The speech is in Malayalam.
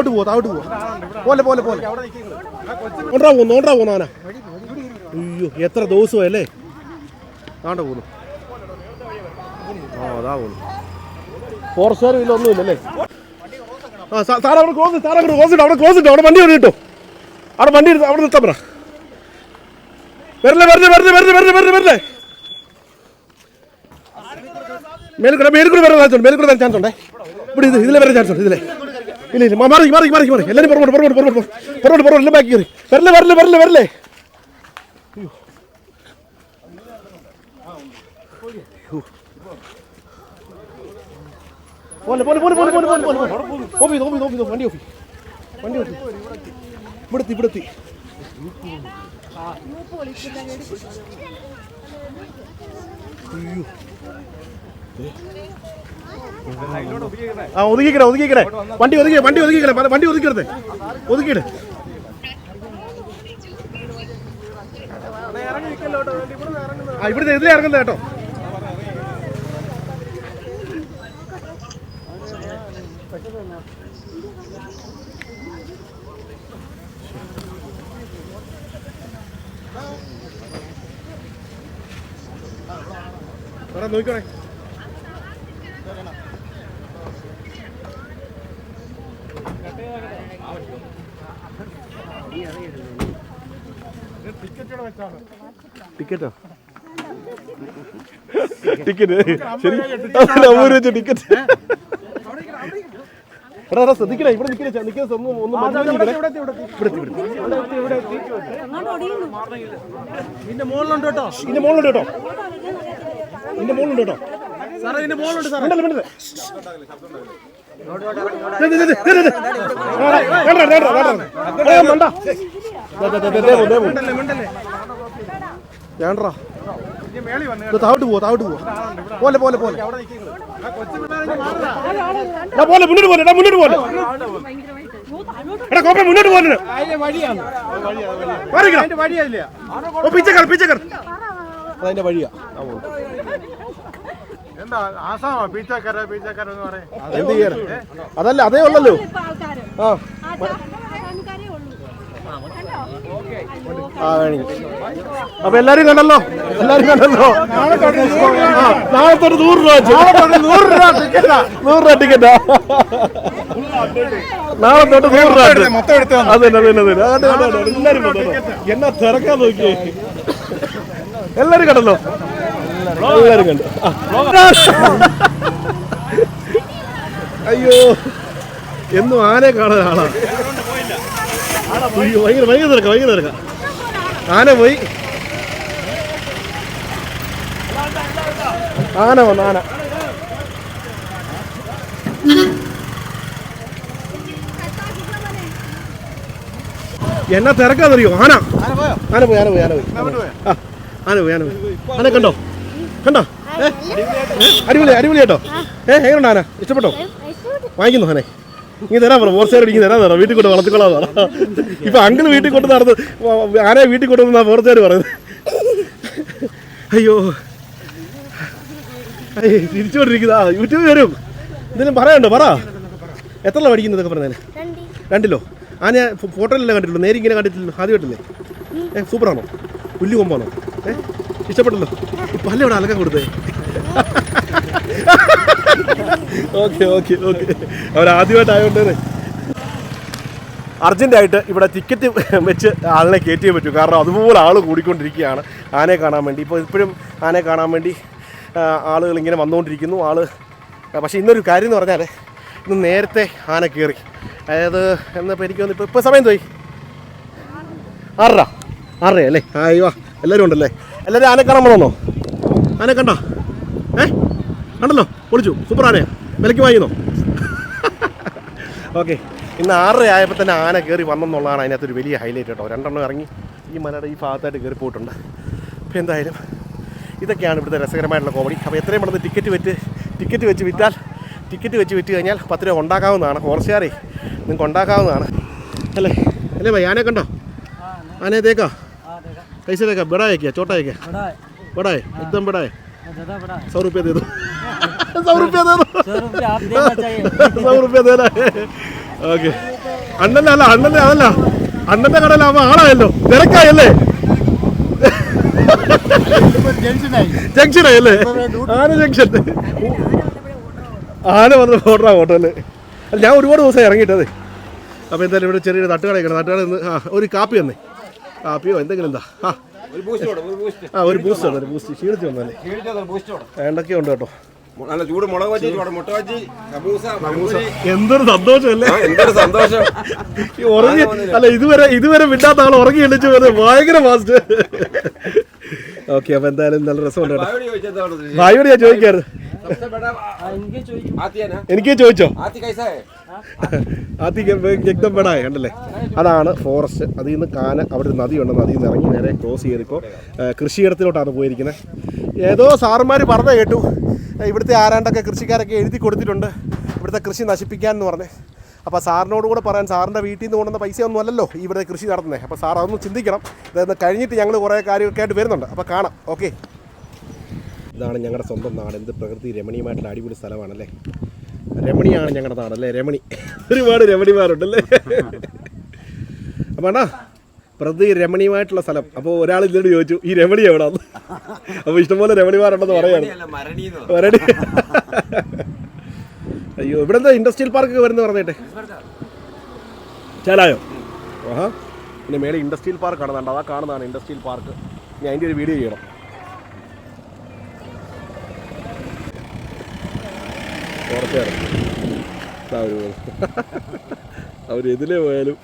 അങ്ങോട്ട് പോവാ താഴോട്ട് പോവാ. പോലെ പോലെ പോലെ. ഓണ്ടാ പോകുന്നു ഓണ്ടാ പോകുന്നു ആന അയ്യോ എത്ര ദിവസമല്ലേ താണ്ട പോകുന്നു ആ അതാ പോകുന്നു ഫോറസ്റ്റുകാരും ഇല്ല ഒന്നുമില്ലല്ലേ ആ സാർ അവിടെ ക്ലോസ് സാർ അവിടെ ക്ലോസ് ഉണ്ട് അവിടെ ക്ലോസ് ഉണ്ട് അവിടെ വണ്ടി കേട്ടോ. അവിടെ വണ്ടി എടുത്ത് അവിടെ നിർത്താൻ വരല്ലേ വരല്ലേ വരല്ലേ വരല്ലേ വരല്ലേ വരല്ലേ വരല്ലേ? മേൽക്കൂടെ വരാൻ ചാൻസ് ഉണ്ട് മേൽക്കൂടെ വരാൻ ചാൻസ് ഉണ്ടേ. ഇവിടെ ഇത് ഇതിലെ വരാൻ ചാൻസ് ഉണ്ട് ഇതിലെ. ഇല്ല ഇല്ല. മാറി മാറി മാറി മാറി. എല്ലാവരും പുറകോട്ട് പുറകോട്ട് പുറകോട്ട് പുറകോട്ട് പുറകോട്ട് എല്ലാം ബാക്കി കയറി. വരല്ലേ വരല്ലേ വരല്ലേ വരല്ലേ. പോലെ പോലെ പോലെ പോലെ പോലെ പോലെ പോലെ ഓഫി ഓഫി ഓഫി വണ്ടി ഓഫി വണ്ടി ഓഫി ഇവിടെത്തി ഇവിടെത്തി. ആ ഒതുക്കിക്കട ഒതുക്കിക്കട വണ്ടി ഒതുക്കി വണ്ടി ഒതുക്കിക്കട വണ്ടി ഒതുക്കിടത്തെ ഒതുക്കിയിട്. ആ ഇവിടുത്തെ ഇതിലേ ഇറങ്ങുന്നത് കേട്ടോ. എടാ നോക്കണേ ടിക്കറ്റോ? ടിക്കറ്റ്. ശരി. വെച്ച ടിക്കറ്റ്. എടാ എടാ ശ്രദ്ധിക്കണേ ഇവിടെ നിൽക്കില്ല നിൽക്കുന്ന ഒന്ന് ഒന്ന് മഞ്ഞ നിന്റെ മുകളിലുണ്ട് കേട്ടോ. നിന്റെ മുകളിലുണ്ട് കേട്ടോ. ഇതിന്റെ മുകളിലുണ്ട് കേട്ടോ. സാറേ ഇതിന്റെ മുകളിലുണ്ട് സാറേ. മിണ്ടല്ലേ മിണ്ടല്ലേ വേണ്ടടാ. താഴോട്ട് പോവാ താവിട്ട് പോവാ. പോലെ പോലെ പോലെ. മുന്നോട്ട് പോലെ മുന്നോട്ട് പോലെ. എടാ കോപ്പ മുന്നോട്ട് പിച്ചക്കർ പിച്ചക്കർ. അതതിന്റെ വഴിയാ. എന്താ അതല്ല അതേ ഉള്ളല്ലോ. ആ. അപ്പൊ എല്ലാരും കണ്ടല്ലോ? എല്ലാരും കണ്ടല്ലോ? നാളെ തൊട്ട് നൂറ് രൂപ. നൂറ് രൂപ ടിക്കറ്റാ നൂറ് രൂപ ടിക്കറ്റാ നാളെ തൊട്ട് നൂറ് രൂപ അതെ, അതെ, അതെ, എല്ലാരും എന്നാ തിരക്കാൻ നോക്കിയേ. എല്ലാരും കണ്ടല്ലോ? എല്ലാരും കണ്ടു. അയ്യോ. എന്നും ആനയെ കാണാൻ ആളാ. അയ്യോ ഭയങ്കര ഭയങ്കര തിരക്ക ഭയങ്കര തിരക്ക. ആന പോയി. ആന വന്നു ആന. എന്നാ തിരക്കാന്നറിയോ? ആന. ആന പോയി? ആന പോയി ആന പോയി? ആ. ആന ആന ആന കണ്ടോ? കണ്ടോ? അടിപൊളി അടിപൊളി കേട്ടോ. ഏ എങ്ങനെയുണ്ട് ആന? ഇഷ്ടപ്പെട്ടോ? വാങ്ങിക്കുന്നു ആനെ. ഇങ്ങനെ തരാൻ പറ ഫോർച്ചർ ഇങ്ങനെ തരാൻ തരാം വീട്ടിൽ കൊണ്ട് വളർത്തിക്കൊള്ളാൻ പറ. ഇപ്പൊ അങ്കിൾ വീട്ടിൽ കൊണ്ട് നടന്ന് ആനയെ വീട്ടിൽ കൊണ്ടുവന്നാ ഫോർച്ചർ പറയുന്നത്. അയ്യോ. തിരിച്ചുകൊണ്ടിരിക്കുന്നതാ യൂട്യൂബ് വരും. എന്തെങ്കിലും പറയണ്ടോ പറ. എത്ര പഠിക്കുന്നതൊക്കെ പറഞ്ഞു രണ്ടിലോ? ആ ഞാൻ ഫോട്ടോയിലല്ലേ കണ്ടിട്ടുള്ളൂ? നേരിങ്ങനെ കണ്ടിട്ടില്ല ആദ്യമായിട്ടില്ലേ? ആദ്യമായിട്ടല്ലേ ഏ സൂപ്പറാണോ? പുല്ല് കൊമ്പാണോ? ഏ ഇഷ്ടപ്പെട്ടല്ലോ? പല്ല് ഇവിടെ അലക്കാൻ കൊടുത്തേ. Okay okay okay. അവർ ആദ്യമായിട്ടായതുകൊണ്ട് അർജന്റായിട്ട് ഇവിടെ ടിക്കറ്റ് വെച്ച് ആളിനെ കയറ്റിയേ പറ്റൂ. കാരണം അതുപോലെ ആൾ കൂടിക്കൊണ്ടിരിക്കുകയാണ് ആനയെ കാണാൻ വേണ്ടി. ഇപ്പോൾ ഇപ്പോഴും ആനയെ കാണാൻ വേണ്ടി ആളുകൾ ഇങ്ങനെ വന്നുകൊണ്ടിരിക്കുന്നു. ആൾ പക്ഷേ ഇന്നൊരു കാര്യം എന്ന് പറഞ്ഞാൽ ഇന്ന് നേരത്തെ ആന കയറി അതായത് എന്നപ്പോൾ എനിക്ക് തോന്നുന്നു ഇപ്പോൾ ഇപ്പോൾ സമയം തോയി ആറര. ആറര അല്ലേ ആ അയ്യോ എല്ലാവരും ഉണ്ടല്ലേ? എല്ലാവരും ആനെ കാണാൻ വന്നോ ആനെ കണ്ട? ഏ? കണ്ടല്ലോ? പൊളിച്ചു. സൂപ്പർ ആനയാ. വിലയ്ക്ക് വാങ്ങിയോ ഓക്കെ. ഇന്ന് ആറര ആയപ്പോൾ തന്നെ ആന കയറി വന്നെന്നുള്ളതാണ് അതിനകത്തൊരു വലിയ ഹൈലൈറ്റ് കേട്ടോ. രണ്ടെണ്ണം ഇറങ്ങി. ഈ മലയുടെ ഈ ഭാഗത്തായിട്ട് കയറി പോയിട്ടുണ്ട്. അപ്പോൾ എന്തായാലും ഇതൊക്കെയാണ് ഇവിടുത്തെ രസകരമായിട്ടുള്ള കോമഡി അപ്പോൾ എത്രയും പെട്ടെന്ന് ടിക്കറ്റ് വെച്ച് ടിക്കറ്റ് വെച്ച് വിറ്റാൽ ടിക്കറ്റ് വെച്ച് വിറ്റ് കഴിഞ്ഞാൽ പത്ത് രൂപ ഉണ്ടാക്കാവുന്നതാണ്. ഫോറസ്റ്റുകാരെ നിങ്ങൾക്ക് ഉണ്ടാക്കാവുന്നതാണ്. അല്ലേ? അല്ലേ ഭയ? ആനെ കണ്ടോ? ആനയെ തേക്കോ? कैसे देखा बड़ा है क्या छोटा है क्या बड़ा है बड़ा है एकदम बड़ा है ज्यादा बड़ा है सौ रुपये दे दो सौ रुपये दे दो सौ रुपये आप देना चाहिए सौ रुपये देना है ओके അണ്ണന്റെ അല്ല അണ്ണന്റെ അതല്ല അണ്ണന്റെ കടയിലാവുമ്പോ ആളായല്ലോ തിരക്കായല്ലേ ജംഗ്ഷനായല്ലേ ആന ജംഗ്ഷൻ ആന വന്ന് ഓർഡറാ ഹോട്ടലില് അല്ല ഞാൻ ഒരുപാട് ദിവസം ഇറങ്ങിയിട്ടത് അപ്പോൾ എന്തായാലും ഇവിടെ ചെറിയൊരു തട്ടുകട ഇരിക്കണം തട്ടുകട നിന്ന് ആ ഒരു കാപ്പി തന്നെ കാപ്പിയോ എന്തെങ്കിലും എന്താ? ആ. ഒരു ബൂസ്റ്റ് വേണം ഒരു ബൂസ്റ്റ് ആ ഒരു ബൂസ്റ്റ് ഉണ്ട് ഒരു ബൂസ്റ്റ് ക്ഷീണിച്ച് വന്നല്ലേ വേണ്ടൊക്കെ ഉണ്ട് കേട്ടോ. നല്ല ചൂട് മുളക് വച്ചി മുട്ട വച്ചി എന്തൊരു സന്തോഷമല്ലേ? അല്ലേ എന്തൊരു സന്തോഷം. ഈ ഉറങ്ങി അല്ല ഇതുവരെ ഇതുവരെ വിടാത്ത ആൾ ഉറങ്ങി എണ്ണിച്ചു വരുന്നത് ഭയങ്കര ഫാസ്റ്റ് ഓക്കെ അപ്പൊ എന്തായാലും നല്ല രസമുണ്ട് കേട്ടോ? ഭായിയോട് ഞാൻ ചോദിക്കാറ്. എനിക്ക് ചോദിച്ചോ ആത്തി വ്യക്തം ബഡായ കണ്ടല്ലേ? അതാണ് ഫോറസ്റ്റ് അതിൽ നിന്ന് കാന അവിടെ നദിയുണ്ട് നദിയിൽ നിന്ന് ഇറങ്ങി നേരെ ക്രോസ് ചെയ്തിക്കോ കൃഷിയിടത്തിലോട്ടാണ് പോയിരിക്കുന്നത് ഏതോ സാറുമാർ പറഞ്ഞ കേട്ടു. ഇവിടുത്തെ ആരാണ്ടൊക്കെ കൃഷിക്കാരൊക്കെ എഴുതി കൊടുത്തിട്ടുണ്ട്. ഇവിടുത്തെ കൃഷി നശിപ്പിക്കാൻ എന്ന് പറഞ്ഞ്. അപ്പോൾ സാറിനോട് കൂടെ പറയാൻ സാറിന്റെ വീട്ടിൽ നിന്ന് കൊണ്ടുവന്ന പൈസ ഒന്നും അല്ലല്ലോ ഇവിടെ കൃഷി നടത്തുന്നത് അപ്പോൾ സാർ അതൊന്നും ചിന്തിക്കണം. ഇതൊന്ന് കഴിഞ്ഞിട്ട് ഞങ്ങൾ കുറേ കാര്യമൊക്കെ ആയിട്ട് വരുന്നുണ്ട്. അപ്പോൾ കാണാം. ഓക്കെ. ഇതാണ് ഞങ്ങളുടെ സ്വന്തം നാട്. എന്ത് പ്രകൃതി രമണീയമായിട്ടുള്ള അടിപൊളി സ്ഥലമാണല്ലേ? രമണിയാണ് ഞങ്ങളുടെ അല്ലേ? രമണി. ഒരുപാട് രമണിമാരുണ്ടല്ലേ? അപ്പണ്ടാ പ്രകൃതി രമണീയമായിട്ടുള്ള സ്ഥലം. അപ്പോൾ ഒരാൾ ഇതിനോട് ചോദിച്ചു ഈ രമണി എവിടാന്ന്? അപ്പോൾ ഇഷ്ടംപോലെ രമണിമാരുണ്ടെന്ന് പറയാണ് മരണി അയ്യോ ഇവിടെ എന്താ ഇൻഡസ്ട്രിയൽ പാർക്ക് വരുന്നത് പറഞ്ഞേട്ടെ? ചാലായോ? ആഹാ. പിന്നെ മേലെ ഇൻഡസ്ട്രിയൽ പാർക്ക് കാണുന്നുണ്ട്. അതാ കാണുന്നതാണ് ഇൻഡസ്ട്രിയൽ പാർക്ക്. ഞാൻ അതിന്റെ ഒരു വീഡിയോ ചെയ്യണം. കുറച്ചേരം അവർ ഇതിലേ പോയാലും